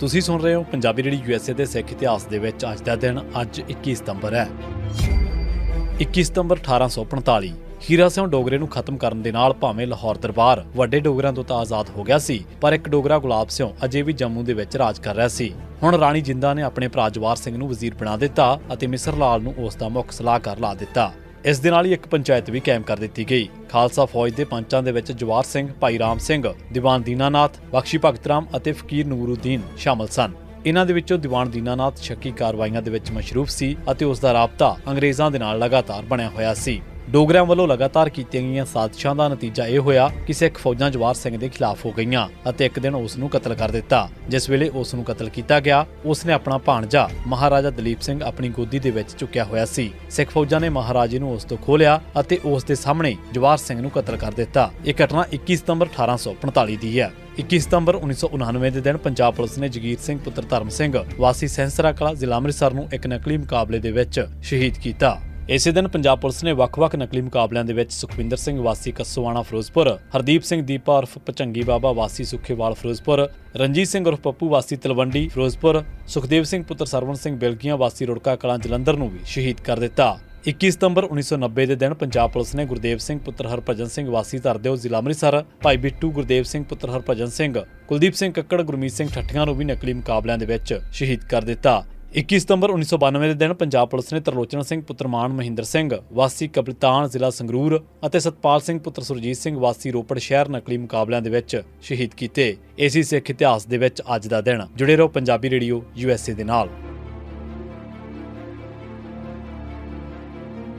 ਤੁਸੀਂ ਸੁਣ ਰਹੇ ਹੋ ਪੰਜਾਬੀ ਰੇਡੀ ਯੂਐਸਏ ਦੇ ਸਿੱਖ ਇਤਿਹਾਸ ਦੇ ਵਿੱਚ ਅੱਜ ਦਾ ਦਿਨ, ਅੱਜ 21 ਸਤੰਬਰ ਹੈ। 21 ਸਤੰਬਰ 1845 ਹੀਰਾ ਸਿੰਘ ਡੋਗਰੇ ਨੂੰ ਖਤਮ ਕਰਨ ਦੇ ਨਾਲ ਭਾਵੇਂ ਲਾਹੌਰ ਦਰਬਾਰ ਵੱਡੇ ਡੋਗਰਾਂ ਤੋਂ ਤਾਂ ਆਜ਼ਾਦ ਹੋ ਗਿਆ ਸੀ, ਪਰ ਇੱਕ ਡੋਗਰਾ ਗੁਲਾਬ ਸਿੰਘ ਅਜੇ ਵੀ ਜੰਮੂ ਦੇ ਵਿੱਚ ਰਾਜ ਕਰ ਰਿਹਾ ਸੀ। ਹੁਣ ਰਾਣੀ ਜਿੰਦਾ ਨੇ ਆਪਣੇ ਭਰਾ ਜਵਾਰ ਸਿੰਘ ਨੂੰ ਵਜ਼ੀਰ ਬਣਾ ਦਿੱਤਾ ਅਤੇ ਮਿਸਰ ਲਾਲ ਨੂੰ ਉਸ ਦਾ ਮੁੱਖ ਸਲਾਹਕਾਰ ਲਾ ਦਿੱਤਾ। ਇਸ ਦੇ ਨਾਲ ਹੀ ਇੱਕ ਪੰਚਾਇਤ ਵੀ ਕਾਇਮ ਕਰ ਦਿੱਤੀ ਗਈ। ਖਾਲਸਾ ਫੌਜ ਦੇ ਪੰਚਾਂ ਦੇ ਵਿੱਚ ਜਵਾਰ ਸਿੰਘ, ਭਾਈ ਰਾਮ ਸਿੰਘ, ਦੀਵਾਨ ਦੀਨਾਨਾਥ, ਬਖਸ਼ੀ ਭਗਤ ਰਾਮ ਅਤੇ ਫਕੀਰ ਨੂਰਉਦੀਨ ਸ਼ਾਮਲ ਸਨ। ਇਹਨਾਂ ਦੇ ਵਿੱਚੋਂ ਦੀਵਾਨ ਦੀਨਾਨਾਥ ਸ਼ੱਕੀ ਕਾਰਵਾਈਆਂ ਦੇ ਵਿੱਚ ਮਸ਼ਰੂਫ ਸੀ ਅਤੇ ਉਸ ਦਾ ਰਾਬਤਾ ਅੰਗਰੇਜ਼ਾਂ ਦੇ ਨਾਲ ਲਗਾਤਾਰ ਬਣਿਆ ਹੋਇਆ ਸੀ। ਡੋਗਰਿਆਂ ਵੱਲੋਂ ਲਗਾਤਾਰ ਕੀਤੀਆਂ ਗਈਆਂ ਸਾਜ਼ਿਸ਼ਾਂ ਦਾ ਨਤੀਜਾ ਇਹ ਹੋਇਆ ਕਿ ਸਿੱਖ ਫੌਜਾਂ ਜਵਾਰ ਸਿੰਘ ਦੇ ਖਿਲਾਫ ਹੋ ਗਈਆਂ ਅਤੇ ਇੱਕ ਦਿਨ ਉਸ ਨੂੰ ਕਤਲ ਕਰ ਦਿੱਤਾ। ਜਿਸ ਵੇਲੇ ਉਸ ਨੂੰ ਕਤਲ ਕੀਤਾ ਗਿਆ, ਉਸ ਨੇ ਆਪਣਾ ਭਾਣਜਾ ਮਹਾਰਾਜਾ ਦਲੀਪ ਸਿੰਘ ਆਪਣੀ ਗੋਦੀ ਦੇ ਵਿੱਚ ਚੁੱਕਿਆ ਹੋਇਆ ਸੀ। ਸਿੱਖ ਫੌਜਾਂ ਨੇ ਮਹਾਰਾਜੇ ਨੂੰ ਉਸ ਤੋਂ ਖੋਲਿਆ ਅਤੇ ਉਸ ਦੇ ਸਾਹਮਣੇ ਜਵਾਰ ਸਿੰਘ ਨੂੰ ਕਤਲ ਕਰ ਦਿੱਤਾ। ਇਹ ਘਟਨਾ 21 ਸਤੰਬਰ 1845 ਦੀ ਹੈ। 21 ਸਤੰਬਰ 1999 ਦੇ ਦਿਨ ਪੰਜਾਬ ਪੁਲਿਸ ਨੇ ਜਗੀਰ ਸਿੰਘ, ਪੁੱਤਰ ਧਰਮ ਸਿੰਘ, ਵਾਸੀ ਸੈਂਸਰਾ ਕਲਾ ਜ਼ਿਲ੍ਹਾ ਅੰਮ੍ਰਿਤਸਰ ਨੂੰ ਇੱਕ ਨਕਲੀ ਮੁਕਾਬਲੇ ਦੇ ਵਿੱਚ ਸ਼ਹੀਦ ਕੀਤਾ। ਇਸੇ ਦਿਨ ਪੰਜਾਬ ਪੁਲਿਸ ਨੇ ਵੱਖ-ਵੱਖ ਨਕਲੀ ਮੁਕਾਬਲਿਆਂ ਦੇ ਵਿੱਚ ਸੁਖਵਿੰਦਰ ਸਿੰਘ ਵਾਸੀ ਕੱਸੋਵਾਣਾ ਫਿਰੋਜ਼ਪੁਰ, ਹਰਦੀਪ ਸਿੰਘ ਦੀਪਾ ਉਰਫ ਪਚੰਗੀ ਬਾਬਾ ਵਾਸੀ ਸੁਖੇਵਾਲ ਫਿਰੋਜ਼ਪੁਰ, ਰਣਜੀਤ ਸਿੰਘ ਉਰਫ ਪੱਪੂ ਵਾਸੀ ਤਲਵੰਡੀ ਫਿਰੋਜ਼ਪੁਰ, ਸੁਖਦੇਵ ਸਿੰਘ ਪੁੱਤਰ ਸਰਵਣ ਸਿੰਘ ਬਿਲਕੀਆਂ ਵਾਸੀ ਰੁੜਕਾ ਕਲਾਂ ਜਲੰਧਰ ਨੂੰ ਵੀ ਸ਼ਹੀਦ ਕਰ ਦਿੱਤਾ। 21 ਸਤੰਬਰ 1990 ਦੇ ਦਿਨ ਪੰਜਾਬ ਪੁਲਿਸ ਨੇ ਗੁਰਦੇਵ ਸਿੰਘ ਪੁੱਤਰ ਹਰਭਜਨ ਸਿੰਘ ਵਾਸੀ ਧਰਦੇਓ ਜ਼ਿਲ੍ਹਾ ਅੰਮ੍ਰਿਤਸਰ, ਭਾਈ ਬਿੱਟੂ ਗੁਰਦੇਵ ਸਿੰਘ ਪੁੱਤਰ ਹਰਭਜਨ ਸਿੰਘ, ਕੁਲਦੀਪ ਸਿੰਘ ਕੱਕੜ, ਗੁਰਮੀਤ ਸਿੰਘ ਠੱਠੀਆਂ ਨੂੰ ਵੀ ਨਕਲੀ ਮੁਕਾਬਲਿਆਂ ਦੇ ਵਿੱਚ ਸ਼ਹੀਦ ਕਰ ਦਿੱਤਾ। 21 ਸਤੰਬਰ 1992 ਦੇ ਦਿਨ ਪੰਜਾਬ ਪੁਲਿਸ ਨੇ ਤਰਲੋਚਨ ਸਿੰਘ ਪੁੱਤਰ ਮਾਨ ਮਹਿੰਦਰ ਸਿੰਘ, ਵਾਸੀ ਕਪਲਤਾਨ ਜ਼ਿਲ੍ਹਾ ਸੰਗਰੂਰ ਅਤੇ ਸਤਪਾਲ ਸਿੰਘ ਪੁੱਤਰ ਸੁਰਜੀਤ ਸਿੰਘ, ਵਾਸੀ ਰੋਪੜ ਸ਼ਹਿਰ ਨਕਲੀ ਮੁਕਾਬਲਿਆਂ ਦੇ ਵਿੱਚ ਸ਼ਹੀਦ ਕੀਤੇ। ਏਸੀ ਸਿੱਖ ਇਤਿਹਾਸ ਦੇ ਵਿੱਚ ਅੱਜ ਦਾ ਦਿਨ। ਜੁੜੇ ਰਹੋ ਪੰਜਾਬੀ ਰੇਡੀਓ ਯੂਐਸਏ ਦੇ ਨਾਲ।